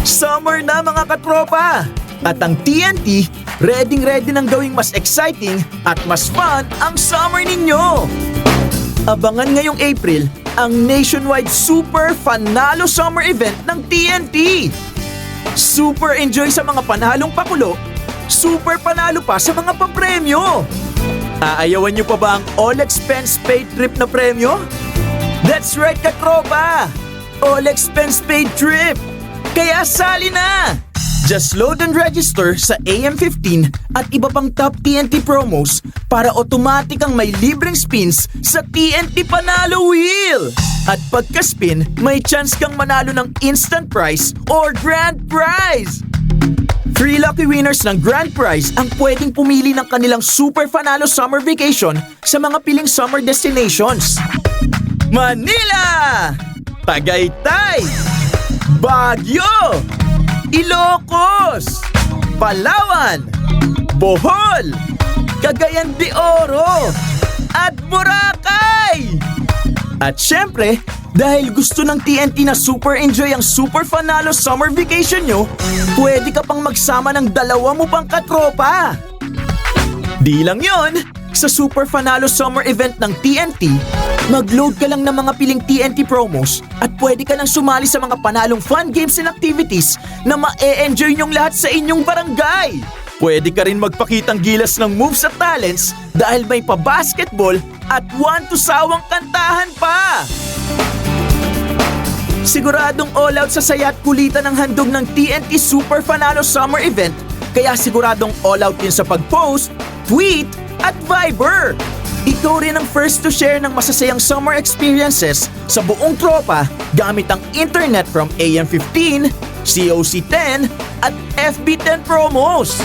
Summer na mga katropa! At ang TNT, ready ready nang gawing mas exciting at mas fun ang summer ninyo! Abangan ngayong April ang nationwide Super Fanalo Summer Event ng TNT! Super enjoy sa mga panalong pakulo, super panalo pa sa mga papremyo! Aayawan niyo pa ba ang all expense paid trip na premyo? That's right katropa! All expense paid trip! Kaya sali na! Just load and register sa AM15 at iba pang top TNT promos para automatic ang may libreng spins sa TNT Panalo Wheel! At pagka-spin, may chance kang manalo ng instant prize or grand prize! Three lucky winners ng grand prize ang pwedeng pumili ng kanilang super fanalo summer vacation sa mga piling summer destinations. Manila! Tagaytay! Baguio! Ilocos! Palawan! Bohol! Cagayan de Oro! At Boracay! At syempre, dahil gusto ng TNT na super enjoy ang super fanalo summer vacation nyo, pwede ka pang magsama ng dalawa mo pang katropa. Di lang yon, sa Super Fanalo Summer Event ng TNT, mag-load ka lang ng mga piling TNT promos at pwede ka nang sumali sa mga panalong fun games and activities na ma-e-enjoy nyong lahat sa inyong barangay. Pwede ka rin magpakitang gilas ng moves at talents dahil may pa-basketball at one to sawang kantahan pa. Siguradong all out sa saya at kulitan ng handog ng TNT Super Fanalo Summer Event kaya siguradong all out din sa pag-post, tweet, at Viber. Ikaw rin ang first to share ng masasayang summer experiences sa buong tropa gamit ang internet from AM15, COC10, at FB10 promos.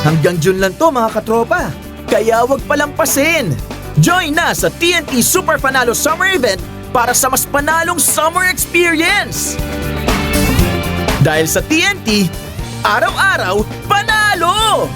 Hanggang June lang to mga katropa, kaya wag palampasin. Join na sa TNT Super Panalo Summer Event para sa mas panalong summer experience. Dahil sa TNT, araw-araw panalo!